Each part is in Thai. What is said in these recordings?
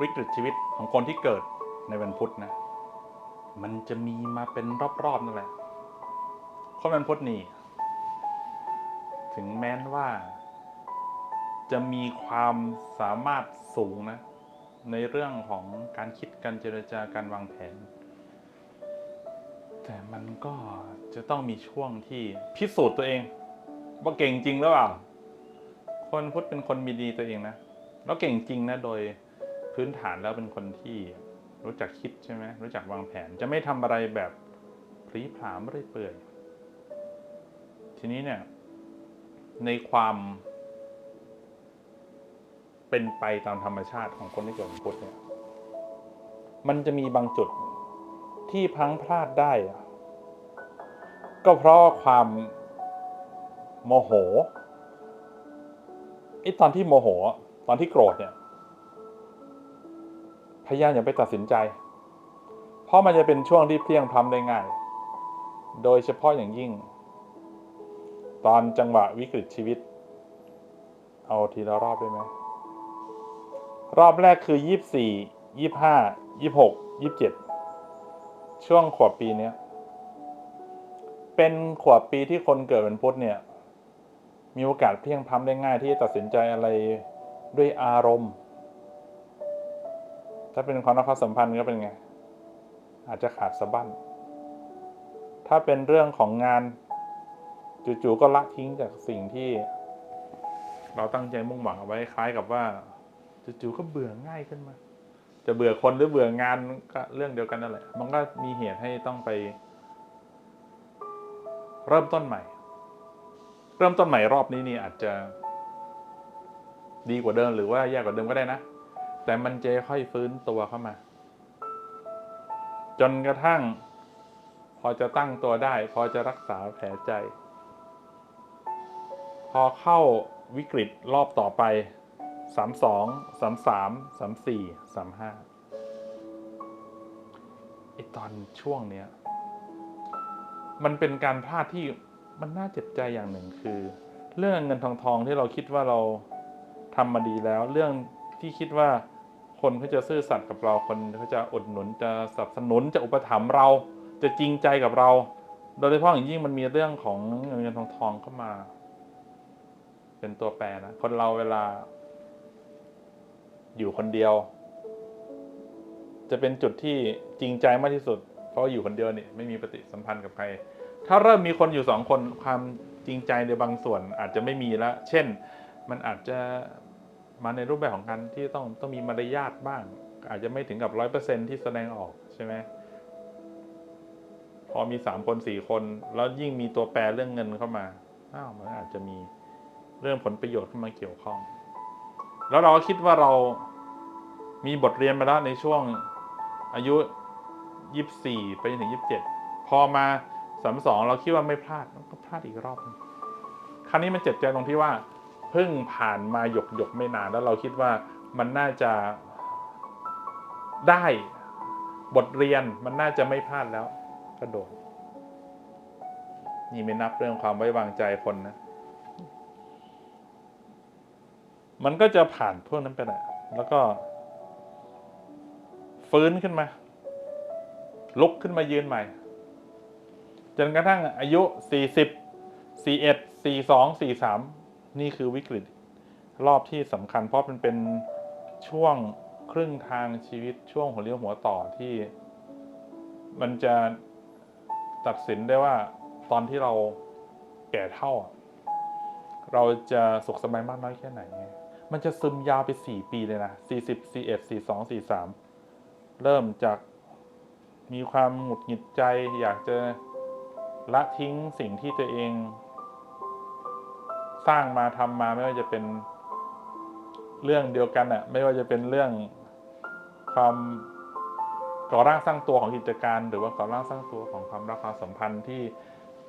วิกฤตชีวิตของคนที่เกิดในวันพุธนะ มันจะมีมาเป็นรอบๆนั่นแหละ คนวันพุธนี่ ถึงแม้นว่า จะมีความสามารถสูงนะ ในเรื่องของการคิดการเจรจาการวางแผน แต่มันก็จะต้องมีช่วงที่พิสูจน์ตัวเอง ว่าเก่งจริงหรือเปล่า คนพุทธเป็นคนมีดีตัวเองนะ แล้วเก่งจริงนะโดย พื้นฐานแล้วเป็นคนที่รู้จักคิดใช่ไหมรู้จักวางแผน จะไม่ทำอะไรแบบพลีผลามเรื่อยเปื่อย ทีนี้เนี่ย ในความ เป็นไปตามธรรมชาติของคนที่เกิดวันพุธเนี่ย มันจะมีบางจุดที่พังพลาดได้ ก็เพราะความโมโหไอ้ตอนที่โมโห ตอนที่โกรธเนี่ย พยายามอย่าไปตัดสินใจ เพราะมันจะเป็นช่วงที่เพียงพล้ำได้ง่าย โดยเฉพาะอย่างยิ่ง ตอนจังหวะวิกฤตชีวิต เอาทีละรอบได้ไหม รอบแรกคือยี่สี่ยี่ห้ายี่หกยี่เจ็ดช่วงขวบปีเนี้ยเป็นขวบปีที่คนเกิดเป็นพุธเนี่ย มีโอกาสเพียงพล้ำได้ง่ายที่จะตัดสินใจอะไรด้วยอารมณ์ ถ้าเป็นความรักความสัมพันธ์ก็เป็นไง อาจจะขาดสะบั้น ถ้าเป็นเรื่องของงานจู่ๆก็ละทิ้งจากสิ่งที่ เราตั้งใจมุ่งหวังเอาไว้คล้ายกับว่าจู่ๆก็เบื่อง่ายขึ้นมา จะเบื่อคนหรือเบื่องานก็เรื่องเดียวกันนั่นแหละ มันก็มีเหตุให้ต้องไป เริ่มต้นใหม่ เริ่มต้นใหม่รอบนี้นี่อาจจะดีกว่าเดิมหรือว่าแย่กว่าเดิมก็ได้นะ แต่มันจค่อยฟื้นตัวเข้ามา จนกระทั่ง พอจะตั้งตัวได้ พอจะรักษาแผลใจ พอเข้าวิกฤตรอบต่อไปสามสองสามสามสามสี่สามห้าไอตอนช่วงเนี้ย มันเป็นการพลาดที่มันน่าเจ็บใจอย่างหนึ่งคือ เรื่องเงินทองทองที่เราคิดว่าเราทำมาดีแล้ว เรื่องที่คิดว่า คนเขาจะซื่อสัตย์กับเราคนเขาจะอุดหนุนจะสนับสนุนจะอุปถัมภ์เราจะจริงใจกับเรา โดยเฉพาะอย่างยิ่งมันมีเรื่องของเงินเงินทองทองเข้ามา เป็นตัวแปรนะคนเราเวลา อยู่คนเดียว จะเป็นจุดที่จริงใจมากที่สุด เพราะอยู่คนเดียวนี่ไม่มีปฏิสัมพันธ์กับใคร ถ้าเริ่มมีคนอยู่สองคนความจริงใจในบางส่วนอาจจะไม่มีแล้วเช่น มันอาจจะ มาในรูปแบบของการที่ต้องต้องมีมารยาทบ้าง อาจจะไม่ถึงกับร้อยเปอร์เซ็นที่แสดงออกใช่ไหมพอมีสามคนสี่คน แล้วยิ่งมีตัวแปรเรื่องเงินเข้ามาอ้าวมันอาจจะมีเรื่องผลประโยชน์เข้ามาเกี่ยวข้อง แล้วเราก็คิดว่าเรามีบทเรียนมาแล้วในช่วงอายุยี่สิบสี่ไปจนถึงยี่สิบเจ็ดพอมาสามสองเราคิดว่าไม่พลาดก็พลาดอีกรอบครั้งนี้มันเจ็บใจตรงที่ว่า เพิ่งผ่านมาหยกหยกไม่นาน แล้วเราคิดว่ามันน่าจะได้บทเรียนมันน่าจะไม่พลาดแล้วก็โดนนี่ไม่นับเรื่องความไว้วางใจคนนะ มันก็จะผ่านพวกนั้นไปแหละแล้วก็ ฟื้นขึ้นมา ลุกขึ้นมายืนใหม่ จนกระทั่งอายุ 40 41 42 43 นี่คือวิกฤตรอบที่สำคัญ เพราะมันเป็นช่วงครึ่งทางชีวิตช่วงหัวเลี้ยวหัวต่อที่ มันจะตัดสินได้ว่า ตอนที่เราแก่เท่า เราจะสุขสบายมากน้อยแค่ไหน มันจะซึมยาวไป 4 ปีเลยนะ 40 41 42 43 เริ่มจากมีความหงุดหงิดใจ อยากจะละทิ้งสิ่งที่ตัวเอง สร้างมาทำมาไม่ว่าจะเป็นเรื่องเดียวกันอะไม่ว่าจะเป็นเรื่องความก่อร่างสร้างตัวของกิจการ หรือว่าก่อร่างสร้างตัวของความรักความสัมพันธ์ที่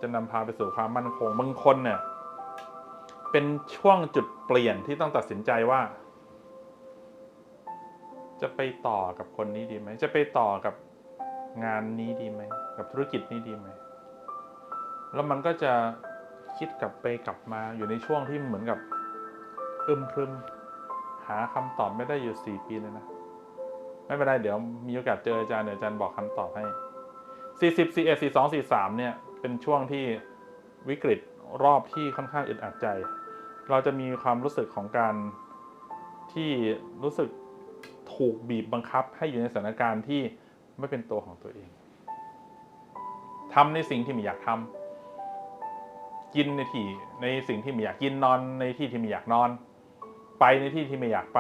จะนำพาไปสู่ความมั่นคงบางคนเนี่ยเป็นช่วงจุดเปลี่ยนที่ต้องตัดสินใจว่า จะไปต่อกับคนนี้ดีไหมจะไปต่อกับงานนี้ดีไหมกับธุรกิจนี้ดีไหมแล้วมันก็จะ คิดกลับไปกลับมาอยู่ในช่วงที่เหมือนกับอึมครึมหาคำตอบไม่ได้อยู่สี่ปีเลยนะ ไม่เป็นไรเดี๋ยวมีโอกาสเจออาจารย์เดี๋ยวอาจารย์บอกคำตอบให้40 41 42 43เนี่ย เป็นช่วงที่วิกฤตรอบที่ค่อนข้างอึดอัดใจ เราจะมีความรู้สึกของการที่รู้สึกถูกบีบบังคับให้อยู่ในสถานการณ์ที่ไม่เป็นตัวของตัวเองทำในสิ่งที่ไม่อยากทำ กินในที่ในสิ่งที่ไม่อยากกินนอนในที่ที่ไม่อยากนอน ไปในที่ที่ไม่อยากไป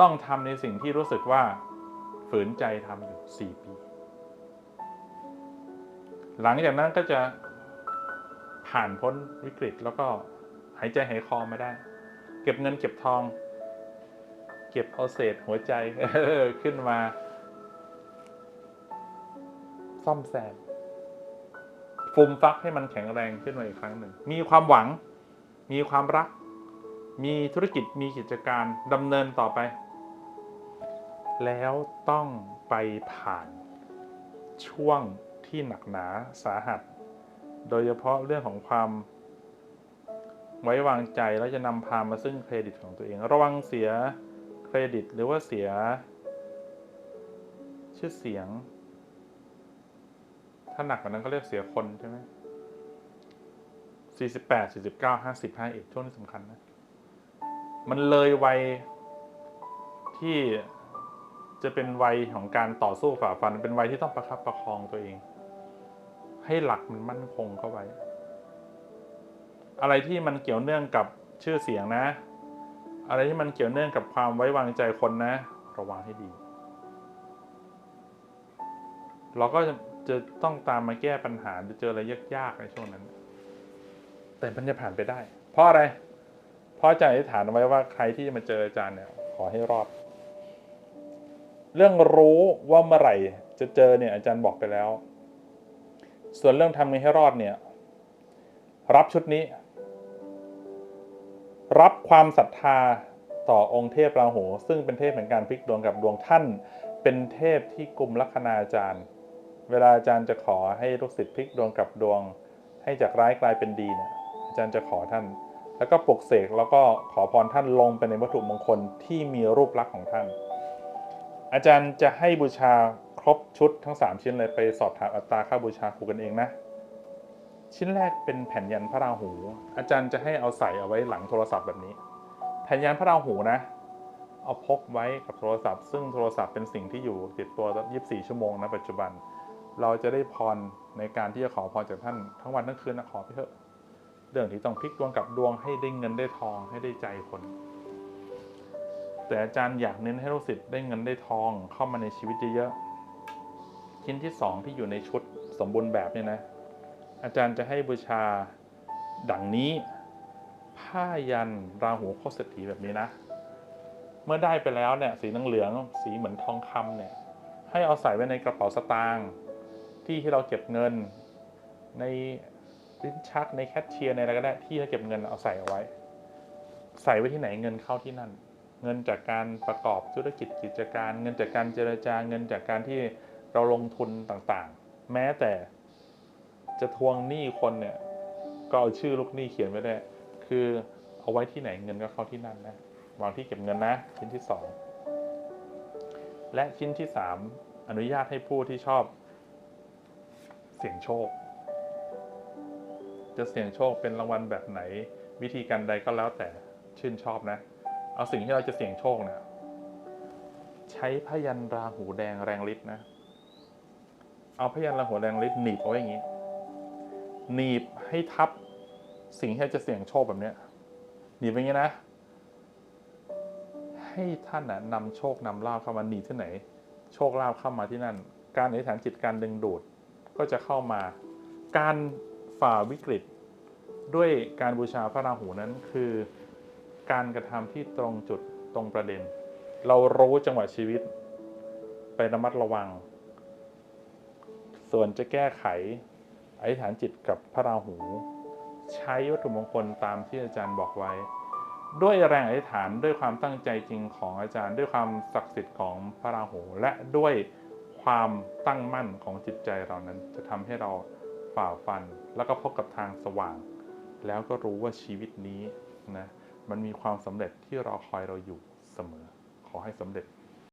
ต้องทำในสิ่งที่รู้สึกว่าฝืนใจทำอยู่ 4 ปี หลังจากนั้นก็จะผ่านพ้นวิกฤตแล้วก็หายใจหายคอมาได้ เก็บเงินเก็บทอง เก็บเอาเศษหัวใจขึ้นมา ซ่อมแซม ฟูมฟักให้มันแข็งแรงขึ้นมาอีกครั้งหนึ่ง มีความหวัง มีความรัก มีธุรกิจ มีกิจการดำเนินต่อไป แล้วต้องไปผ่านช่วงที่หนักหนาสาหัส โดยเฉพาะเรื่องของความไว้วางใจแล้วจะนำพามาซึ่งเครดิตของตัวเอง ระวังเสียเครดิตหรือว่าเสีย ชื่อเสียง ถ้าหนักกว่านั้นก็เรียกเสียคนใช่ไหมสี่สิบแปดสี่สิบเก้าห้าสิบห้าเอ็ดช่วงนี้สำคัญนะ มันเลยวัยที่จะเป็นวัยของการต่อสู้ฝ่าฟัน เป็นวัยที่ต้องประคับประคองตัวเอง ให้หลักมันมั่นคงเข้าไว้ อะไรที่มันเกี่ยวเนื่องกับชื่อเสียงนะ อะไรที่มันเกี่ยวเนื่องกับความไว้วางใจคนนะ ระวังให้ดี เราก็ จะต้องตามมาแก้ปัญหาจะเจออะไรยากๆในช่วงนั้น แต่มันจะผ่านไปได้ เพราะอะไร เพราะอาจารย์อธิษฐานเอาไว้ว่าใครที่จะมาเจออาจารย์เนี่ย ขอให้รอด เรื่องรู้ว่าเมื่อไหร่ จะเจอเนี่ยอาจารย์บอกไปแล้ว ส่วนเรื่องทำให้รอดเนี่ย รับชุดนี้ รับความศรัทธาต่อองค์เทพราหู ซึ่งเป็นเทพแห่งการพลิกดวงกับดวงท่าน เป็นเทพที่กลุ่มลัคนาจารย์ เวลาอาจารย์จะขอให้ลูกศิษย์พลิกดวงกับดวง ให้จากร้ายกลายเป็นดีเนี่ยอาจารย์จะขอท่าน แล้วก็ปลุกเสกแล้วก็ขอพรท่านลงไปในวัตถุมงคลที่มีรูปลักษณ์ของท่าน อาจารย์จะให้บูชาครบชุดทั้ง 3 ชิ้นเลยไปสอบถามอัตราค่าบูชาครูกันเองนะ ชิ้นแรกเป็นแผ่นยันพระราหู อาจารย์จะให้เอาใส่เอาไว้หลังโทรศัพท์แบบนี้ แผ่นยันพระราหูนะเอาพกไว้กับโทรศัพท์ ซึ่งโทรศัพท์เป็นสิ่งที่อยู่ติดตัว 24 ชั่วโมงนะปัจจุบัน เราจะได้พรในการที่จะขอพรจากท่าน ทั้งวันทั้งคืนนะขอไปเถอะเรื่องที่ต้องพลิกดวงกับดวงให้ได้เงินได้ทองให้ได้ใจคน แต่อาจารย์อยากเน้นให้ลูกศิษย์ได้เงินได้ทองเข้ามาในชีวิตเยอะๆชิ้นที่สองที่อยู่ในชุดสมบูรณ์แบบเนี่ยนะ อาจารย์จะให้บูชาดังนี้ผ้ายันราหูโคตรเศรษฐีแบบนี้นะ เมื่อได้ไปแล้วเนี่ยสีเหลืองสีเหมือนทองคำเนี่ย ให้เอาใส่ไว้ในกระเป๋าสตางค์ ที่ที่เราเก็บเงิน ในลิ้นชักในแคชเชียร์ในอะไรก็ได้ที่เราเก็บเงินเอาใส่เอาไว้ ใส่ไว้ที่ไหนเงินเข้าที่นั่น เงินจากการประกอบธุรกิจกิจการ เงินจากการเจรจาเงินจากการที่เราลงทุนต่างๆ แม้แต่จะทวงหนี้คนเนี่ยก็เอาชื่อลูกหนี้เขียนไว้ได้ คือเอาไว้ที่ไหนเงินก็เข้าที่นั่นนะวางที่เก็บเงินนะชิ้นที่สองและชิ้นที่สามอนุญาตให้ผู้ที่ชอบ เสี่ยงโชค จะเสี่ยงโชคเป็นรางวัลแบบไหน วิธีการใดก็แล้วแต่ชื่นชอบนะ เอาสิ่งที่เราจะเสี่ยงโชคนะใช้พยันราหูแดงแรงฤทธิ์นะ เอาพยันราหูแดงฤทธิ์หนีบเอาไว้อย่างนี้ หนีบให้ทับสิ่งที่จะเสี่ยงโชคแบบเนี้ยหนีบอย่างนี้นะ ให้ท่านนะนำโชคนำลาภเข้ามาหนีบที่ไหน โชคลาภเข้ามาที่นั่น การอธิษฐานจิตการดึงดูด ก็จะเข้ามา การฝ่าวิกฤต ด้วยการบูชาพระราหูนั้นคือ การกระทำที่ตรงจุดตรงประเด็น เรารู้จังหวะชีวิต ไประมัดระวัง ส่วนจะแก้ไขอธิษฐานจิตกับพระราหู ใช้วัตถุมงคลตามที่อาจารย์บอกไว้ ด้วยแรงอธิษฐานด้วยความตั้งใจจริงของอาจารย์ ด้วยความศักดิ์สิทธิ์ของพระราหูและด้วย ความตั้งมั่นของจิตใจเรานั้น จะทำให้เราฝ่าฟัน แล้วก็พบกับทางสว่าง แล้วก็รู้ว่าชีวิตนี้นะมันมีความสำเร็จที่รอคอยเราอยู่เสมอ ขอให้สำเร็จ